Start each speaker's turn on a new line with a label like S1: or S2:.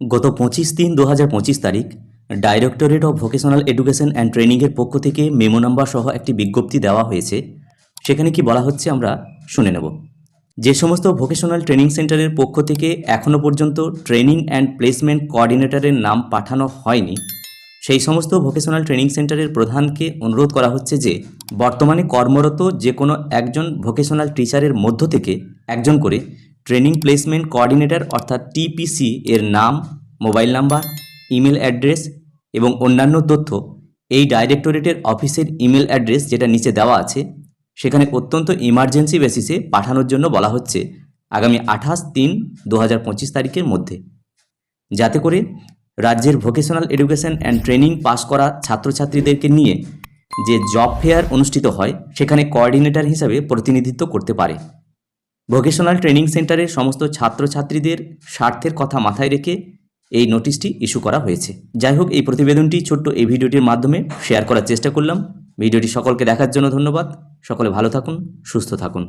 S1: গত পঁচিশ তিন দু পঁচিশ তারিখ directorate of vocational education and ট্রেনিংয়ের পক্ষ থেকে মেমো নাম্বার সহ একটি বিজ্ঞপ্তি দেওয়া হয়েছে। সেখানে কি বলা হচ্ছে আমরা শুনে নেব। যে সমস্ত ভোকেশনাল ট্রেনিং সেন্টারের পক্ষ থেকে এখনও পর্যন্ত ট্রেনিং অ্যান্ড প্লেসমেন্ট কোঅর্ডিনেটরের নাম পাঠানো হয়নি, সেই সমস্ত ভোকেশনাল ট্রেনিং সেন্টারের প্রধানকে অনুরোধ করা হচ্ছে যে বর্তমানে কর্মরত যে কোনো একজন ভোকেশনাল টিচারের মধ্য থেকে একজন করে ট্রেনিং প্লেসমেন্ট কোঅর্ডিনেটর অর্থাৎ টিপিসি এর নাম, মোবাইল নাম্বার, ইমেল অ্যাড্রেস এবং অন্যান্য তথ্য এই ডাইরেক্টরেটের অফিসের ইমেল অ্যাড্রেস যেটা নিচে দেওয়া আছে, সেখানে অত্যন্ত ইমার্জেন্সি বেসিসে পাঠানোর জন্য বলা হচ্ছে আগামী আঠাশ তিন দু তারিখের মধ্যে। যাতে করে রাজ্যের vocational education and training pass করা ছাত্রছাত্রীদেরকে নিয়ে যে জব ফেয়ার অনুষ্ঠিত হয়, সেখানে কোঅর্ডিনেটর হিসাবে প্রতিনিধিত্ব করতে পারে। ভোকেশনাল ট্রেনিং সেন্টারের সমস্ত ছাত্রছাত্রীদের স্বার্থের কথা মাথায় রেখে এই নোটিশটি ইস্যু করা হয়েছে। যাই হোক, এই প্রতিবেদনটি ছোট্ট এই ভিডিওটির মাধ্যমে শেয়ার করার চেষ্টা করলাম। ভিডিওটি সকলকে দেখার জন্য ধন্যবাদ। সকলে ভালো থাকুন, সুস্থ থাকুন।